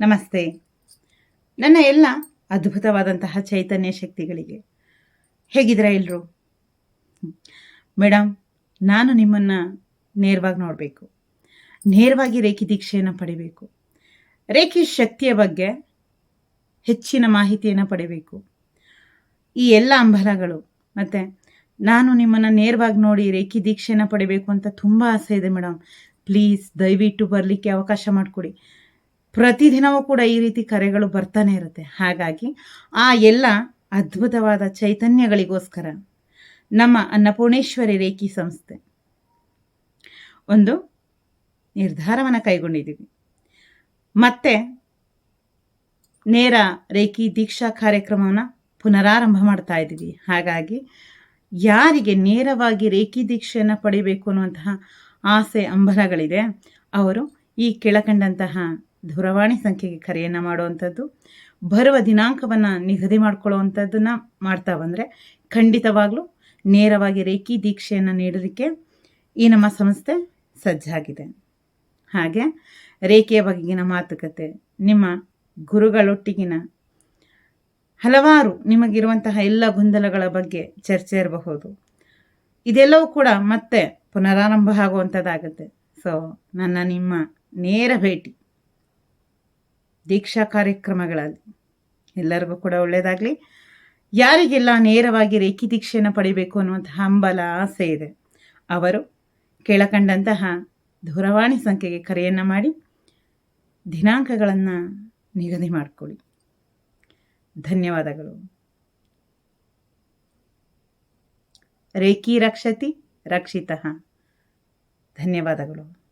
ನಮಸ್ತೆ. ನನ್ನ ಎಲ್ಲ ಅದ್ಭುತವಾದಂತಹ ಚೈತನ್ಯ ಶಕ್ತಿಗಳಿಗೆ. ಹೇಗಿದ್ದೀರಾ ಎಲ್ಲರೂ ಮೇಡಮ್ ನಾನು ನಿಮ್ಮನ್ನು ನೇರವಾಗಿ ನೋಡಬೇಕು. ನೇರವಾಗಿ ರೇಖಿ ದೀಕ್ಷೆಯನ್ನು ಪಡಿಬೇಕು. ರೇಖಿ ಶಕ್ತಿಯ ಬಗ್ಗೆ ಹೆಚ್ಚಿನ ಮಾಹಿತಿಯನ್ನು ಪಡಿಬೇಕು. ಈ ಎಲ್ಲ ಅಂಬಲಗಳು ಮತ್ತು ನಾನು ನಿಮ್ಮನ್ನು ನೇರವಾಗಿ ನೋಡಿ ರೇಖಿ ದೀಕ್ಷೆಯನ್ನು ಪಡಿಬೇಕು ಅಂತ ತುಂಬ ಆಸೆ ಇದೆ ಮೇಡಮ್ ಪ್ಲೀಸ್ ದಯವಿಟ್ಟು ಬರಲಿಕ್ಕೆ ಅವಕಾಶ ಮಾಡಿಕೊಡಿ. ಪ್ರತಿದಿನವೂ ಕೂಡ ಈ ರೀತಿ ಕರೆಗಳು ಬರ್ತಾನೆ ಇರುತ್ತೆ. ಹಾಗಾಗಿ ಆ ಎಲ್ಲ ಅದ್ಭುತವಾದ ಚೈತನ್ಯಗಳಿಗೋಸ್ಕರ ನಮ್ಮ ಅನ್ನಪೂರ್ಣೇಶ್ವರಿ ರೇಖಿ ಸಂಸ್ಥೆ ಒಂದು ನಿರ್ಧಾರವನ್ನು ಕೈಗೊಂಡಿದ್ದೀವಿ. ಮತ್ತೆ ನೇರ ರೇಖಿ ದೀಕ್ಷಾ ಕಾರ್ಯಕ್ರಮವನ್ನು ಪುನರಾರಂಭ ಮಾಡ್ತಾ ಇದ್ದೀವಿ. ಹಾಗಾಗಿ ಯಾರಿಗೆ ನೇರವಾಗಿ ರೇಖಿ ದೀಕ್ಷೆಯನ್ನು ಪಡಿಬೇಕು ಅನ್ನುವಂತಹ ಆಸೆ ಅಂಬಲಗಳಿದೆ ಅವರು ಈ ಕೆಳಕಂಡಂತಹ ದೂರವಾಣಿ ಸಂಖ್ಯೆಗೆ ಕರೆಯನ್ನು ಮಾಡುವಂಥದ್ದು, ಬರುವ ದಿನಾಂಕವನ್ನು ನಿಗದಿ ಮಾಡ್ಕೊಳ್ಳುವಂಥದ್ದನ್ನು ಮಾಡ್ತಾ ಬಂದರೆ ಖಂಡಿತವಾಗಲೂ ನೇರವಾಗಿ ರೇಖಿ ದೀಕ್ಷೆಯನ್ನು ನೀಡಲಿಕ್ಕೆ ಈ ನಮ್ಮ ಸಂಸ್ಥೆ ಸಜ್ಜಾಗಿದೆ ಹಾಗೆ ರೇಖೆಯ ಬಗೆಗಿನ ಮಾತುಕತೆ, ನಿಮ್ಮ ಗುರುಗಳೊಟ್ಟಿಗಿನ ಹಲವಾರು ನಿಮಗಿರುವಂತಹ ಎಲ್ಲ ಗೊಂದಲಗಳ ಬಗ್ಗೆ ಚರ್ಚೆ ಇರಬಹುದು. ಇದೆಲ್ಲವೂ ಕೂಡ ಮತ್ತೆ ಪುನರಾರಂಭ ಆಗುವಂಥದ್ದಾಗುತ್ತೆ. ಸೊ ನನ್ನ ನಿಮ್ಮ ನೇರ ಭೇಟಿ, ದೀಕ್ಷಾ ಕಾರ್ಯಕ್ರಮಗಳಲ್ಲಿ. ಎಲ್ಲರಿಗೂ ಕೂಡ ಒಳ್ಳೆಯದಾಗಲಿ ಯಾರಿಗೆಲ್ಲ ನೇರವಾಗಿ ರೇಖಿ ದೀಕ್ಷೆಯನ್ನು ಪಡಿಬೇಕು ಅನ್ನುವಂಥ ಹಂಬಲ, ಆಸೆ ಇದೆ, ಅವರು ಕೆಳಕಂಡಂತಹ ದೂರವಾಣಿ ಸಂಖ್ಯೆಗೆ ಕರೆಯನ್ನು ಮಾಡಿ ದಿನಾಂಕಗಳನ್ನು ನಿಗದಿ ಮಾಡಿಕೊಳ್ಳಿ. ಧನ್ಯವಾದಗಳು. ರೇಖಿ ರಕ್ಷತಿ ರಕ್ಷಿತ. ಧನ್ಯವಾದಗಳು.